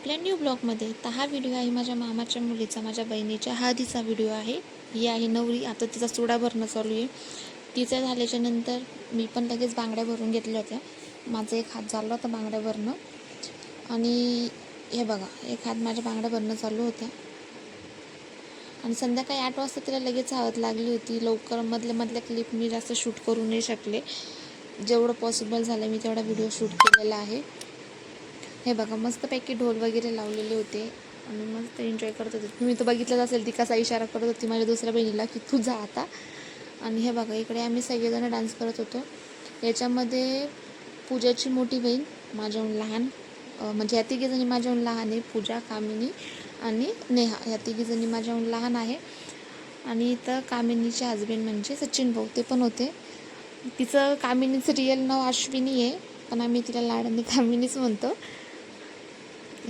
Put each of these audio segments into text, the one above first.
आपल्या न्यू ब्लॉगमध्ये तर हा व्हिडिओ आहे माझ्या मामाच्या मुलीचा माझ्या बहिणीच्या. हळदीचा व्हिडिओ आहे. ही आहे नवरी. आता तिचा चुडा भरणं चालू आहे. तिचं झाल्याच्यानंतर मी पण लगेच बांगड्या भरून घेतल्या होत्या. माझा एक हात झाला होता बांगड्या भरणं. आणि हे बघा एक हात माझ्या बांगड्या भरणं चालू होत्या. आणि संध्याकाळी आठ वाजता तिला लगेच हवत लागली होती. लवकर मधल्या मधल्या क्लिप मी जास्त शूट करू नाही शकले. जेवढं पॉसिबल झालं मी तेवढा व्हिडिओ शूट केलेला आहे. हे बघा मस्तपैकी ढोल वगैरे लावलेले होते. आणि मस्त एन्जॉय करत होते. तुम्ही तर बघितलंच असेल ती कसा इशारा करत होती माझ्या दुसऱ्या बहिणीला की तू जा आता. आणि हे बघा इकडे आम्ही सगळेजण डान्स करत होतो. याच्यामध्ये पूजाची मोठी बहीण माझ्याहून लहान म्हणजे या तिघीजणी माझ्याहून लहान आहे पूजा कामिनी आणि नेहा. या तिघीजणी माझ्याहून लहान आहे. आणि इथं कामिनीचे हजबंड म्हणजे सचिन भाऊ ते पण होते. तिचं कामिनीचं रिअल नाव अश्विनी आहे पण आम्ही तिला लाडाने कामिनीच म्हणतो.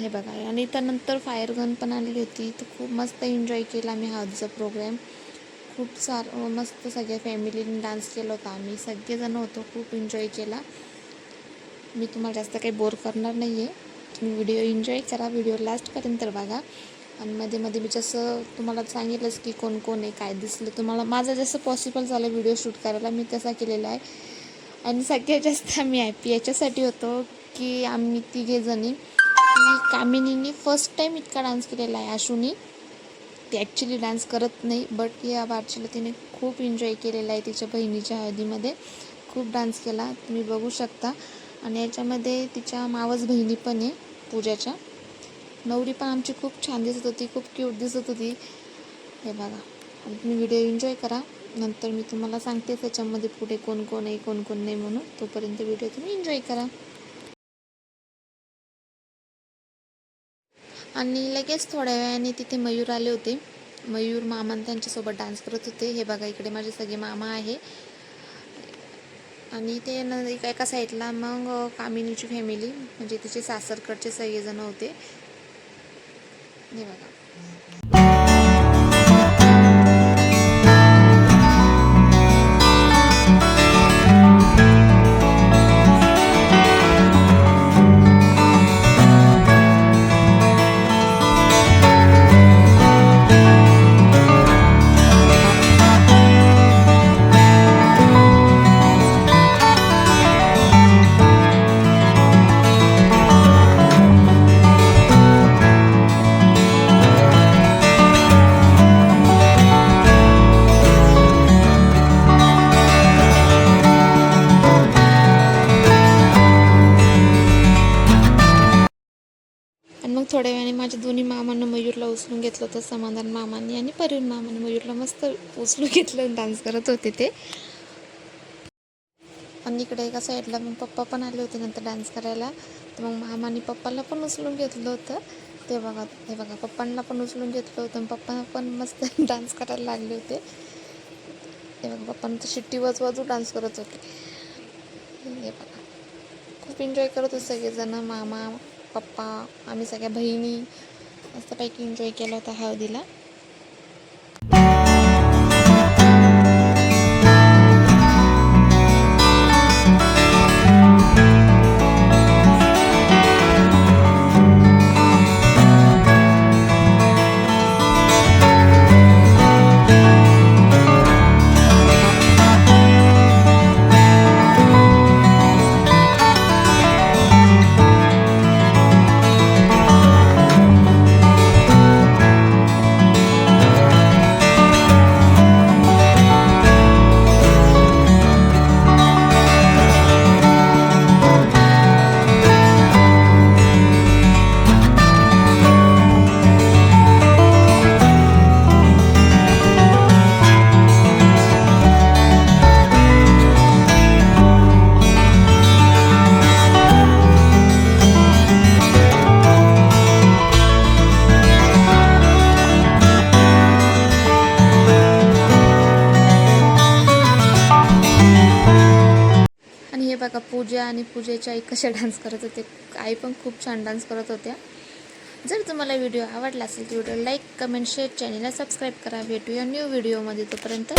हे बघा. आणि त्यानंतर फायर गन पण आणली होती. तर खूप मस्त एन्जॉय केला आम्ही हळदीचा प्रोग्राम खूप सार मस्त सगळ्या फॅमिलीने डान्स केला होता. आम्ही सगळेजण होतो खूप एन्जॉय केला. मी तुम्हाला जास्त काही बोर करणार नाही आहे तुम्ही व्हिडिओ एन्जॉय करा. व्हिडिओ लास्टपर्यंत बघा. आणि मध्ये मध्ये मी जसं तुम्हाला सांगितलंच की कोण कोण आहे काय दिसलं. तुम्हाला माझं जसं पॉसिबल झालं व्हिडिओ शूट करायला मी तसा केलेला आहे. आणि सगळ्यात जास्त आम्ही हॅपी याच्यासाठी होतो की आम्ही तिघे जणी की कामिनीने फर्स्ट टाईम इतका डान्स केलेला आहे आशूनी? ती ॲक्च्युली डान्स करत नाही बट या बारचीला तिने खूप एन्जॉय केलेला आहे तिच्या बहिणीच्या हळदीमध्ये. खूप डान्स केला तुम्ही बघू शकता. आणि याच्यामध्ये तिच्या मावस बहिणी पण आहे पूजाच्या. नवरी पण आमची खूप छान दिसत होती खूप क्यूट दिसत होती. हे बघा आणि तुम्ही व्हिडिओ एन्जॉय करा. नंतर मी तुम्हाला सांगते त्याच्यामध्ये पुढे कोण कोण आहे कोण कोण नाही म्हणून. तोपर्यंत व्हिडिओ तुम्ही एन्जॉय करा. आणि लगेच थोड्या वेळाने तिथे मयूर आले होते. मयूर मामा त्यांच्यासोबत डान्स करत होते. हे बघा इकडे माझे सगळे मामा आहे. आणि ते न एका एका साईडला मग कामिनीची फॅमिली म्हणजे तिचे सासरकडचे सगळेजण होते. हे बघा. आणि मग थोड्या वेळाने माझ्या दोन्ही मामांना मयूरला उचलून घेतलं होतं समाधान मामांनी आणि परिण मामाने. मयूरला मस्त उचलून घेतलं डान्स करत होते ते. आणि इकडे एका साईडला मग पप्पा पण आले होते नंतर डान्स करायला. तर मग मामाने पप्पाला पण उचलून घेतलं होतं. ते बघा हे बघा पप्पांना पण उचलून घेतलं होतं पप्पा पण मस्त डान्स करायला लागले होते. ते बघा पप्पांना तर शिट्टी वाजवाजू डान्स करत होते. हे बघा खूप एन्जॉय करत होते सगळेजण मामा पप्पा आम्ही सगळ्या बहिणी मस्तपैकी एन्जॉय केला होता हळदीला. बघा पूजा आणि पूजेच्या आई कशा डान्स करत होते. आई पण खूप छान डान्स करत होत्या. जर तुम्हाला व्हिडिओ आवडला असेल तर व्हिडिओ लाईक कमेंट शेअर चॅनलला सबस्क्राईब करा. भेटूया न्यू व्हिडिओमध्ये तोपर्यंत.